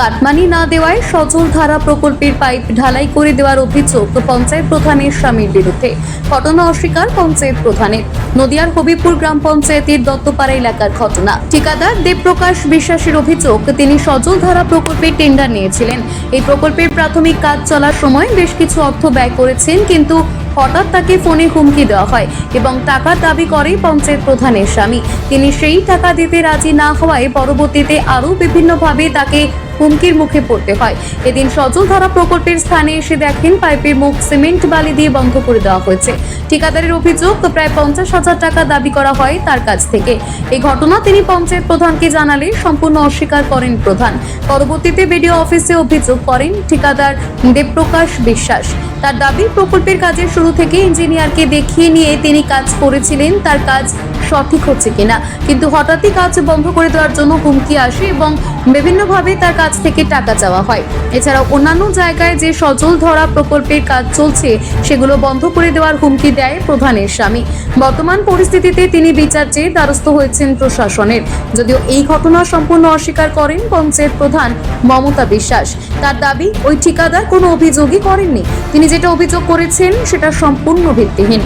Cut money না দেওয়ায় সজল ধারা প্রকল্পের পাইপ ঢালাই করে দেওয়ার অভিযোগ পঞ্চায়েত প্রধানের স্বামীর বিরুদ্ধে। ঘটনা অস্বীকার পঞ্চায়েত প্রধানের। নদিয়ার হবিপুর গ্রাম পঞ্চায়েতের দত্তপাড়া এলাকার ঘটনা। ঠিকাদার দেবপ্রকাশ বিশ্বাসের অভিযোগ, তিনি সজল ধারা প্রকল্পের টেন্ডার নিয়েছিলেন। এই প্রকল্পের প্রাথমিক কাজ চলার সময় বেশ কিছু অর্থ ব্যয় করেছেন, কিন্তু হঠাৎ তাকে ফোনে হুমকি দেওয়া হয় এবং টাকার দাবি করে পঞ্চায়েত প্রধানের স্বামী। তিনি সেই টাকা দিতে রাজি না হওয়ায় পরবর্তীতে আরও বিভিন্নভাবে তাকে হুমকির মুখে পড়তে হয়। এদিন সজল ধারা প্রকল্পের স্থানে এসে দেখেন পাইপের মুখ সিমেন্ট বালি দিয়ে বন্ধ করে দেওয়া হয়েছে। ঠিকাদারের অভিযোগ, প্রায় পঞ্চাশ হাজার টাকা দাবি করা হয় তার কাছ থেকে। এই ঘটনা তিনি পঞ্চায়েত প্রধানকে জানালে সম্পূর্ণ অস্বীকার করেন প্রধান। পরবর্তীতে বিডিও অফিসে অভিযোগ করেন, ঠিকাদার দেবপ্রকাশ বিশ্বাস। তার দাবি, প্রকল্পের কাজের শুরু থেকে ইঞ্জিনিয়ারকে দেখিয়ে নিয়ে তিনি কাজ করেছিলেন, তার কাজ সঠিক হচ্ছে কিনা। কিন্তু হঠাৎই কাজ বন্ধ করে দেওয়ার জন্য হুমকি আসে এবং বিভিন্নভাবে তার কাছ থেকে টাকা চাওয়া হয়। এছাড়াও অন্যান্য জায়গায় যে সজল ধরা প্রকল্পের কাজ চলছে, সেগুলো বন্ধ করে দেওয়ার হুমকি দেয় প্রধানের স্বামী। বর্তমান পরিস্থিতিতে তিনি বিচার চেয়ে দ্বারস্থ হয়েছেন প্রশাসনের। যদিও এই ঘটনা সম্পূর্ণ অস্বীকার করেন পঞ্চায়েত প্রধান মমতা বিশ্বাস। তার দাবি, ওই ঠিকাদার কোনো অভিযোগই করেননি। তিনি যেটা অভিযোগ করেছেন, সেটা সম্পূর্ণ ভিত্তিহীন।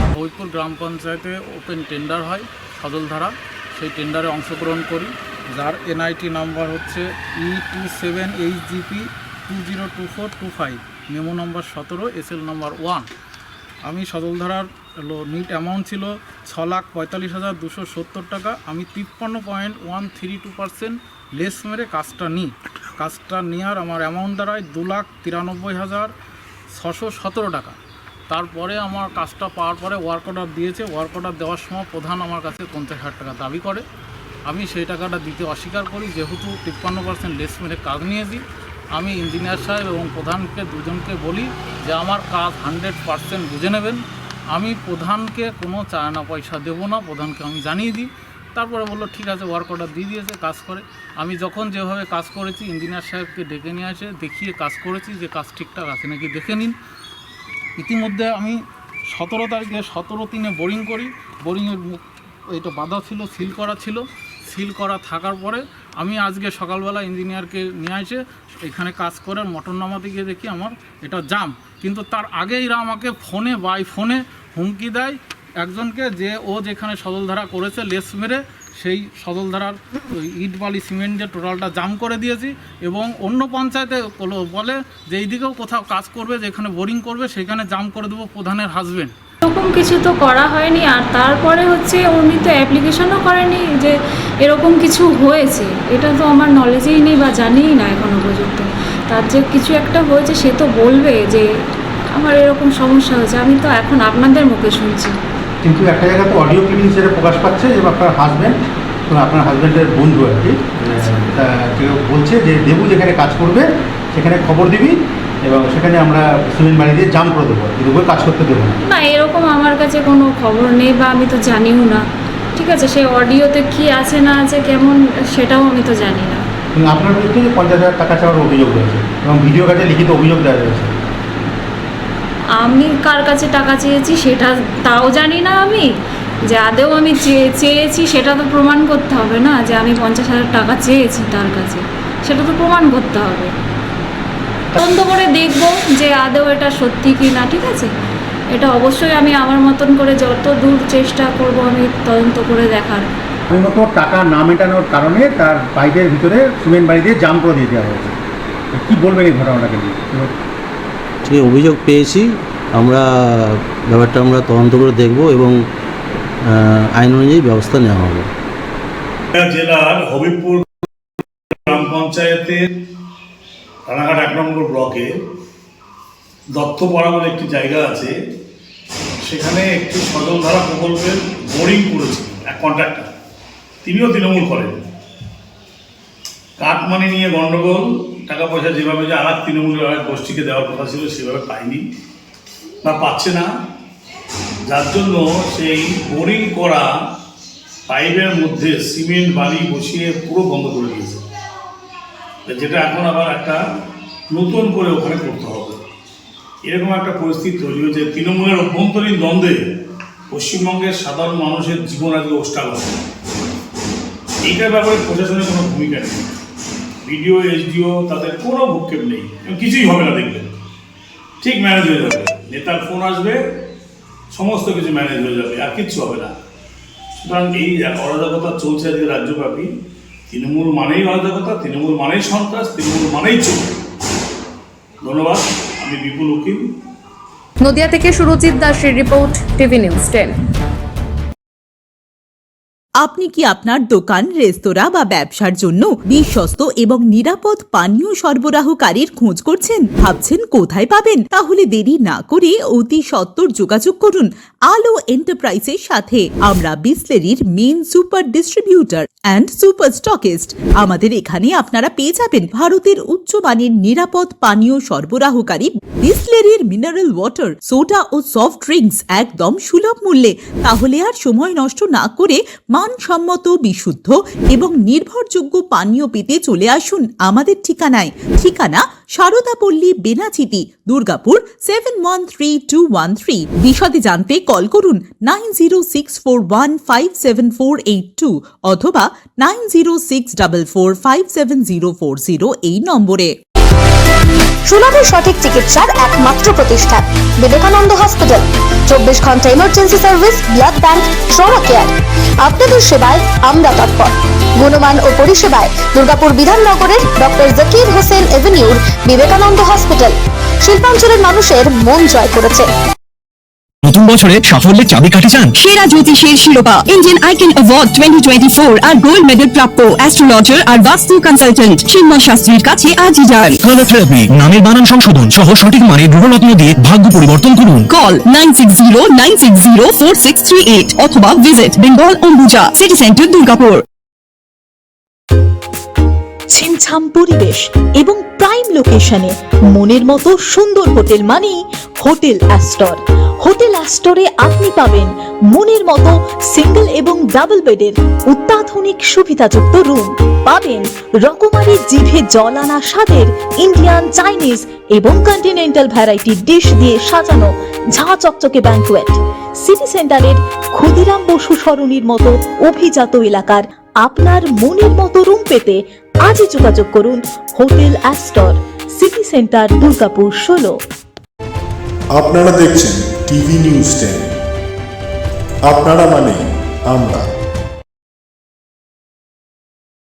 গ্রাম পঞ্চায়েতে ওপেন টেন্ডার হয় সদলধারা সেই টেন্ডারে অংশগ্রহণ করি। যার এনআইটি নাম্বার হচ্ছে E two seven H GP two zero two four two five memo number সতেরো এসএল নম্বর ওয়ান আমি সদলধারার হলো নিট অ্যামাউন্ট ছিল ছ লাখ পঁয়তাল্লিশ হাজার দুশো সত্তর টাকা। আমি তিপ্পান্ন point one three two percent less মেরে কাজটা নিই। কাজটা নেওয়ার আমার অ্যামাউন্ট দাঁড়ায় দু লাখ তিরানব্বই হাজার ছশো সতেরো টাকা। তারপরে আমার কাজটা পাওয়ার পরে ওয়ার্ক অর্ডার দিয়েছে। ওয়ার্ক অর্ডার দেওয়ার সময় প্রধান আমার কাছে পঞ্চাশ হাজার টাকা দাবি করে। আমি সেই টাকাটা দিতে অস্বীকার করি। যেহেতু তিপ্পান্ন পার্সেন্ট লেস মেরে কাজ নিয়েছি, আমি ইঞ্জিনিয়ার সাহেব এবং প্রধানকে দুজনকে বলি যে আমার কাজ হান্ড্রেড পার্সেন্ট বুঝে নেবেন। আমি প্রধানকে কোনো চায়না পয়সা দেবো না, প্রধানকে আমি জানিয়ে দিই। তারপরে বলল, ঠিক আছে ওয়ার্ক অর্ডার দিয়ে দিয়েছে, কাজ করে। আমি যখন যেভাবে কাজ করেছি, ইঞ্জিনিয়ার সাহেবকে ডেকে নিয়ে আসে দেখিয়ে কাজ করেছি যে কাজ ঠিকঠাক আছে নাকি, দেখে নিন। ইতিমধ্যে আমি সতেরো তারিখে, সতেরো তিনে বোরিং করি। বোরিংয়ের এটা বাধা ছিল, সিল করা ছিল। সিল করা থাকার পরে আমি আজকে সকালবেলা ইঞ্জিনিয়ারকে নিয়ে এসে এখানে কাজ করে মোটর নামাতে গিয়ে দেখি আমার এটা জাম কিন্তু তার আগেই এরা আমাকে ফোনে বাই ফোনে হুমকি দেয়। একজনকে যে ও যেখানে সদলধারা করেছে, লেস মেরে সেই সদলধারার ইট বালি সিমেন্ট যে টোটালটা জাম করে দিয়েছি এবং অন্য পঞ্চায়েতে বলে যে এইদিকেও কোথাও কাজ করবে, যেখানে বোরিং করবে, সেখানে জাম করে দেবো প্রধানের হাজবেন্ড এরকম কিছু তো করা হয়নি। আর তারপরে হচ্ছে উনি তো অ্যাপ্লিকেশনও করেনি যে এরকম কিছু হয়েছে এটা তো আমার নলেজেই নেই বা জানিই না এখনও পর্যন্ত। তার যে কিছু একটা হয়েছে সে তো বলবে যে আমার এরকম সমস্যা হয়েছে আমি তো এখন আপনাদের মুখে শুনছি। কিন্তু একটা জায়গায় তো অডিও ক্লিপিং সেটা প্রকাশ পাচ্ছে যে আপনার হাজব্যান্ড আপনার হাজব্যান্ডের বন্ধু আর কি তা কেউ বলছে যে দেবু যেখানে কাজ করবে সেখানে খবর দিবি এবং সেখানে আমরা সিমেন্ট বাড়ি দিয়ে জাম করে দেবো কিন্তু কাজ করতে দেবো না এরকম আমার কাছে কোনো খবর নেই বা আমি তো জানিও না। ঠিক আছে সে অডিওতে কি আছে না আছে কেমন সেটাও আমি তো জানি না। কিন্তু আপনার বিরুদ্ধে পঞ্চাশ হাজার টাকা চাওয়ার অভিযোগ রয়েছে এবং ভিডিও কার্ডে লিখিত অভিযোগ দেওয়া রয়েছে। আমি কার কাছে টাকা চেয়েছি সেটা তাও জানি না আমি। যে আদেও আমি চেয়ে- চেয়েছি সেটা তো প্রমাণ করতে হবে না যে আমি পঞ্চাশ হাজার টাকা চেয়েছি তার কাছে। সেটা তো প্রমাণ করতে হবে। তদন্ত করে দেখব যে আদেও এটা সত্যি কি না ঠিক আছে? এটা অবশ্যই আমি আমার মতন করে যত দূর চেষ্টা করব আমি তদন্ত করে দেখার। আমি মতো টাকা না মেটানোর কারণে তার পাইপের ভিতরে সিমেন্ট বাড়ি দিয়ে জাম করে দিয়ে দেওয়া হয়েছে। কী বলবেন এই ঘটনাটাকে নিয়ে? ঠিক অভিযোগ পেয়েছি আমরা ব্যাপারটা আমরা তদন্ত করে দেখব এবং আইন অনুযায়ী ব্যবস্থা নেওয়া হবে। জেলার হবিবপুর গ্রাম পঞ্চায়েতের রানাঘাট এক নম্বর ব্লকে দত্তপাড়া বলে একটি জায়গা আছে। সেখানে একটি সজলধারা প্রকল্পের বোরিং করেছিল এক কন্ট্রাক্টর তিনিও তৃণমূল করেন। কাটমানি নিয়ে গন্ডগোল টাকা পয়সা যেভাবে যে আর এক তৃণমূলের গোষ্ঠীকে দেওয়ার কথা ছিল, সেভাবে পায়নি। বা পাচ্ছে না। যার জন্য সেই বোরিং করা পাইপের মধ্যে সিমেন্ট, বালি বসিয়ে পুরো বন্ধ করে দিয়েছে। যেটা এখন আবার একটা নতুন করে ওখানে করতে হবে। এরকম একটা পরিস্থিতি তৈরি হয়েছে। তৃণমূলের অভ্যন্তরীণ দ্বন্দ্বে পশ্চিমবঙ্গের সাধারণ মানুষের জীবন আজকে গেছে এইটার ব্যাপারে প্রশাসনের কোনো ভূমিকা নেই। বিডিও, এসডিও, তাদের কোনো ভূক্ষেপ নেই। কিছুই হবে না, দেখবেন। ঠিক ম্যানেজ হয়ে যাবে। নেতার ফোন আসবে, সমস্ত কিছু ম্যানেজ হয়ে যাবে, আর কিচ্ছু হবে না। সুতরাং এই অরাজকতা চলছে আজকে রাজ্যব্যাপী। তৃণমূল মানেই অরাজকতা, তৃণমূল মানেই সন্ত্রাস, তৃণমূল মানেই চোর। ধন্যবাদ। আমি বিপুল নদিয়া থেকে সুরজিৎ দাসের রিপোর্ট টিভি নিউজ টেন। আপনি কি আপনার দোকান, রেস্তোরাঁ বা ব্যবসার জন্য বিশ্বস্ত এবং নিরাপদ পানীয় সরবরাহকারীর খোঁজ করছেন? ভাবছেন কোথায় পাবেন? তাহলে দেরি না করে অতি সত্বর যোগাযোগ করুন আলো এন্টারপ্রাইজের সাথে। আমরা বিসলেরির main super distributor and super stockist. আমাদের এখানে আপনারা পেয়ে যাবেন ভারতের উচ্চমানের নিরাপদ পানীয় সরবরাহকারী বিসলেরির মিনারেল ওয়াটার, সোডা ও সফট ড্রিঙ্কস একদম সুলভ মূল্যে। তাহলে আর সময় নষ্ট না করে মানসম্মত বিশুদ্ধ এবং নির্ভরযোগ্য পানীয় পেতে চলে আসুন আমাদের ঠিকানায়। ঠিকানা Saradapalli Benachity Durgapur seven one three two one three বিশদে জানতে কল করুন nine zero six four one five seven four eight two অথবা nine zero six double four five seven zero four zero এই নম্বরে। সুলভ সঠিক চিকিৎসার একমাত্র প্রতিষ্ঠান বিবেকানন্দ হসপিটাল। চব্বিশ ঘণ্টা emergency service blood bank trauma care আপনাদের সেবায় আমরা তৎপর। গুণমান ও পরিষেবায় দুর্গাপুর বিধাননগরের ডক্টর জাকির হোসেন এভিনিউর বিবেকানন্দ হসপিটাল। শিল্পাঞ্চলের মানুষের মন জয় করেছে। নতুন বছরে সাফল্যের চাবিকাঠি চান? সেরা জ্যোতিষীর শিরোপা Indian icon award twenty twenty four আর গোল্ড মেডেল প্রাপ্ত অ্যাস্ট্রোলজার আর বাস্তু কনসালটেন্ট চিন্ময় শাস্ত্রীর কাছে আজই যান। কালার থেরাপি নামের বানান সংশোধন সহ সঠিক মানের গ্রহরত্ন দিয়ে ভাগ্য পরিবর্তন করুন। Call nine six zero nine six zero four six three eight অথবা visit Bengal Ambuja city centre Durgapur ছিমছাম পরিবেশ এবং প্রাইম লোকেশনে মনের মতো সুন্দর হোটেল মানেই হোটেল অ্যাস্টর হোটেল অ্যাস্টরে আপনি পাবেন মনের মতো সিঙ্গেল এবং ডাবল বেডের অত্যাধুনিক সুবিধাযুক্ত রুম। পাবেন রকমারি জিভে জল আনা স্বাদের ইন্ডিয়ান, চাইনিজ এবং কন্টিনেন্টাল ভ্যারাইটি ডিশ দিয়ে সাজানো ঝাঁ চকচকে ব্যাঙ্কোয়েট। সিটি সেন্টারের ক্ষুদিরাম বসু সরণির মতো অভিজাত এলাকার আপনার মনের মতো রুম পেতে আজই যোগাযোগ করুন hotel Astor city centre, Durgapur, ষোলো। আপনারা দেখছেন টিভি নিউজ টেন। আপনারা মানে আমরা।